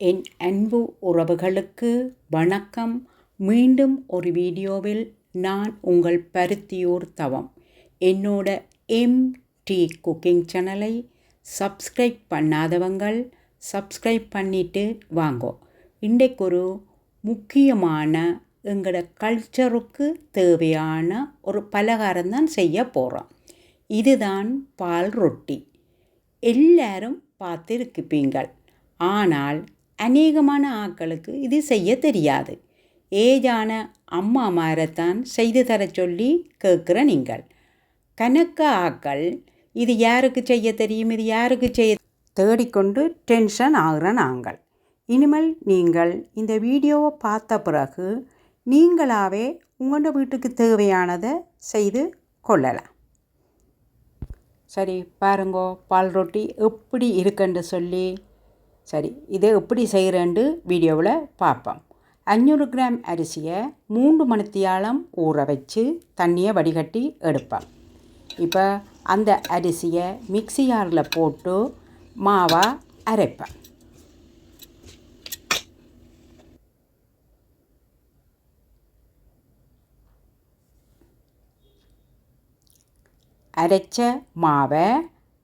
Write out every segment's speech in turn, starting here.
என் அன்பு உறவுகளுக்கு வணக்கம். மீண்டும் ஒரு வீடியோவில் நான் உங்கள் பருத்தியூர் தவம். என்னோட எம் டி குக்கிங் சேனலை சப்ஸ்கிரைப் பண்ணாதவங்கள் சப்ஸ்கிரைப் பண்ணிட்டு வாங்கோ. இன்றைக்கு ஒரு முக்கியமான எங்களோட கல்ச்சருக்கு தேவையான ஒரு பலகாரம் தான் செய்ய போகிறோம் இதுதான் பால் ரொட்டி. எல்லாரும் பார்த்துருக்குப்பீங்கள் ஆனால் அநேகமான ஆட்களுக்கு இது செய்ய தெரியாது. ஏஜான அம்மாமாரைத்தான் செய்து தர சொல்லி கேட்குற நீங்கள். கணக்க ஆக்கள் இது யாருக்கு செய்ய தெரியும் இது யாருக்கு செய்ய தேடிக்கொண்டு டென்ஷன் ஆகிற நாங்கள். இனிமேல் நீங்கள் இந்த வீடியோவை பார்த்த பிறகு நீங்களாவே உங்களோட வீட்டுக்கு தேவையானதை செய்து கொள்ளலாம். சரி பாருங்கோ பால் ரொட்டி எப்படி இருக்குன்னு சொல்லி சரி இதை எப்படி செய்கிறேன்ட்டு வீடியோவில் பார்ப்போம். அஞ்சூறு கிராம் அரிசியை மூன்று மணித்தியாலம் ஊற வச்சு தண்ணியை வடிகட்டி எடுப்பேன் இப்போ அந்த அரிசியை மிக்சி ஜாரில் போட்டு மாவாக அரைப்பேன் அரைச்ச மாவை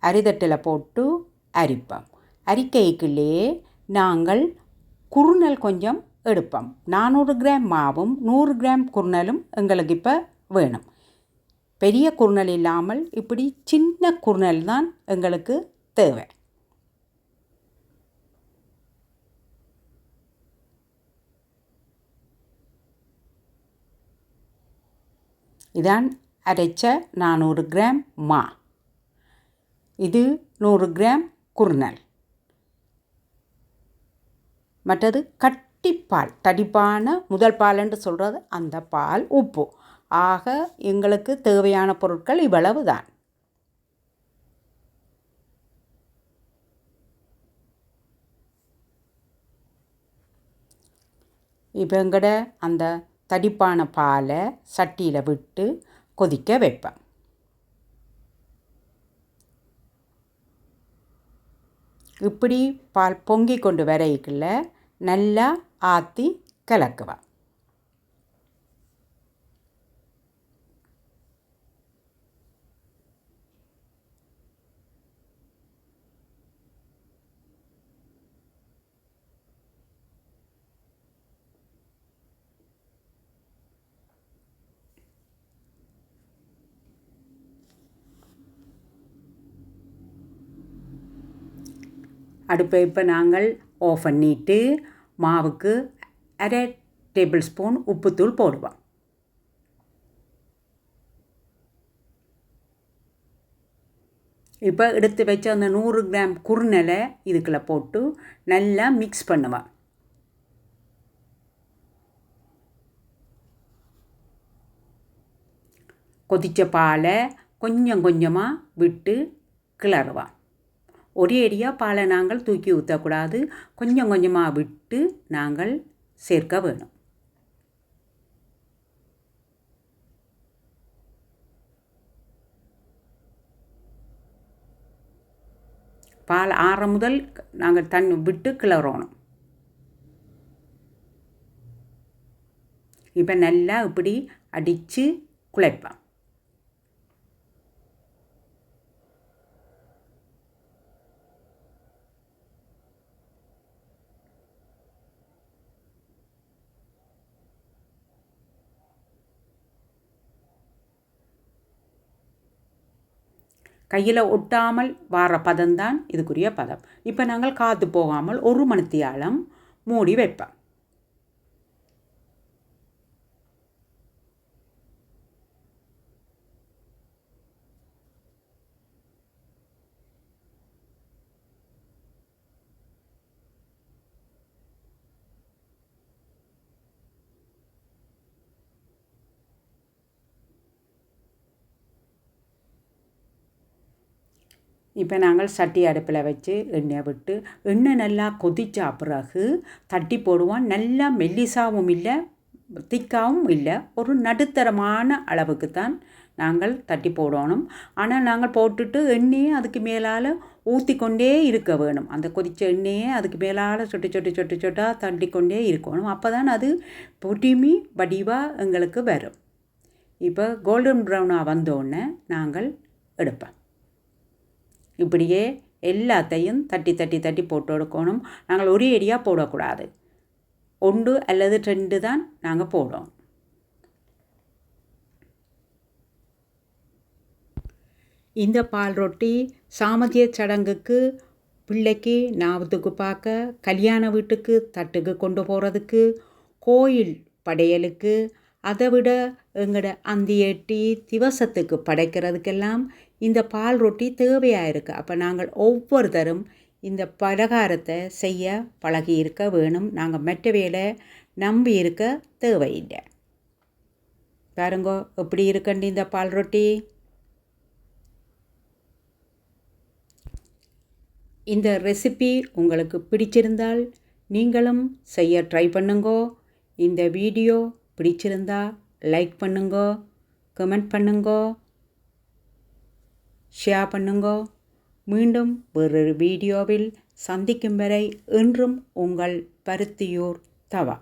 அரிதட்டில் போட்டு அரிப்பேன் அறிக்கைக்குள்ளே நாங்கள் குருணல் கொஞ்சம் எடுப்போம். நானூறு கிராம் மாவும் நூறு கிராம் குருணலும் எங்களுக்கு இப்போ வேணும். பெரிய குறுநல் இல்லாமல் இப்படி சின்ன குறுநல் தான் எங்களுக்கு தேவை. இதான் அரைச்ச நானூறு கிராம் மா. இது நூறு கிராம் குறுநல். மற்றது கட்டிப்பால் தடிப்பான முதல் பால் என்று சொல்கிறது அந்த பால் உப்பு. ஆக எங்களுக்கு தேவையான பொருட்கள் இவ்வளவு தான் இப்போ எங்கட அந்த தடிப்பான பாலை சட்டியில் விட்டு கொதிக்க வைப்பேன். இப்படி பால் பொங்கி கொண்டு வரைக்குள்ள நல்லா ஆற்றி கலக்குவேன் அடுப்பை இப்போ நாங்கள் ஆஃப் பண்ணிட்டு மாவுக்கு அரை டேபிள் ஸ்பூன் உப்புத்தூள் போடுவோம். இப்போ எடுத்து வச்ச அந்த நூறு கிராம் குறுநலை இதுக்குள்ளே போட்டு நல்லா மிக்ஸ் பண்ணுவேன் கொதித்த பாலை கொஞ்சம் கொஞ்சமாக விட்டு கிளறுவான் ஒரே அடியாக பாலை நாங்கள் தூக்கி ஊற்றக்கூடாது கொஞ்சம் கொஞ்சமாக விட்டு நாங்கள் சேர்க்க வேணும். பால் ஆற முதல் நாங்கள் தண்ணி விட்டு கிளறணும். இப்போ நல்லா இப்படி அடித்து குழைப்பேன் கையில் ஒட்டாமல் வார பதம்தான் இதுக்குரிய பதம். இப்போ நாங்கள் காற்று போகாமல் ஒரு மணித்தியாலம் மூடி வைப்பேன் இப்போ நாங்கள் சட்டி அடுப்பில் வச்சு எண்ணெய் விட்டு எண்ணெய் நல்லா கொதிச்ச பிறகு தட்டி போடுவோம். நல்லா மெல்லிசாவும் இல்லை திக்காவும் இல்லை. ஒரு நடுத்தரமான அளவுக்கு தான் நாங்கள் தட்டி போடணும். ஆனால் நாங்கள் போட்டுட்டு எண்ணெயை அதுக்கு மேலால் ஊற்றிக்கொண்டே இருக்க வேணும். அந்த கொதித்த எண்ணெயே அதுக்கு மேலால் சொட்டு சொட்டு சொட்டு சொட்டாக தட்டி கொண்டே இருக்கணும். அப்போ தான் அது பொடிமி வடிவாக எங்களுக்கு வரும். இப்போ கோல்டன் ப்ரௌனாக வந்தோடனே நாங்கள் எடுப்பேன் இப்படியே எல்லாத்தையும் தட்டி தட்டி தட்டி போட்டு எடுக்கணும். நாங்கள் ஒரே ஏரியா போடக்கூடாது. ஒன்று அல்லது ரெண்டு தான் நாங்கள் போடுவோம் இந்த பால் ரொட்டி சாமதிய சடங்குக்கு பிள்ளைக்கு நாவத்துக்கு பார்க்க கல்யாண வீட்டுக்கு தட்டுக்கு கொண்டு போகிறதுக்கு கோயில் படையலுக்கு அதை விட எங்களோட அந்தியட்டி திவசத்துக்கு படைக்கிறதுக்கெல்லாம் இந்த பால் ரொட்டி தேவையாக இருக்குது அப்போ நாங்கள் ஒவ்வொருத்தரும் இந்த பலகாரத்தை செய்ய பழகி இருக்க வேணும். நாங்கள் மற்ற வேலை நம்பி இருக்க தேவையில்லை. பாருங்கோ எப்படி இருக்கண்டி இந்த பால் ரொட்டி? இந்த ரெசிபி உங்களுக்கு பிடிச்சிருந்தால் நீங்களும் செய்ய ட்ரை பண்ணுங்கோ. இந்த வீடியோ பிடிச்சிருந்தா லைக் பண்ணுங்கோ கமெண்ட் பண்ணுங்கோ. ஷேர் பண்ணுங்கோ. மீண்டும் வேறொரு வீடியோவில் சந்திக்கும் வரை என்றும் உங்கள் பருத்தியூர் தவா.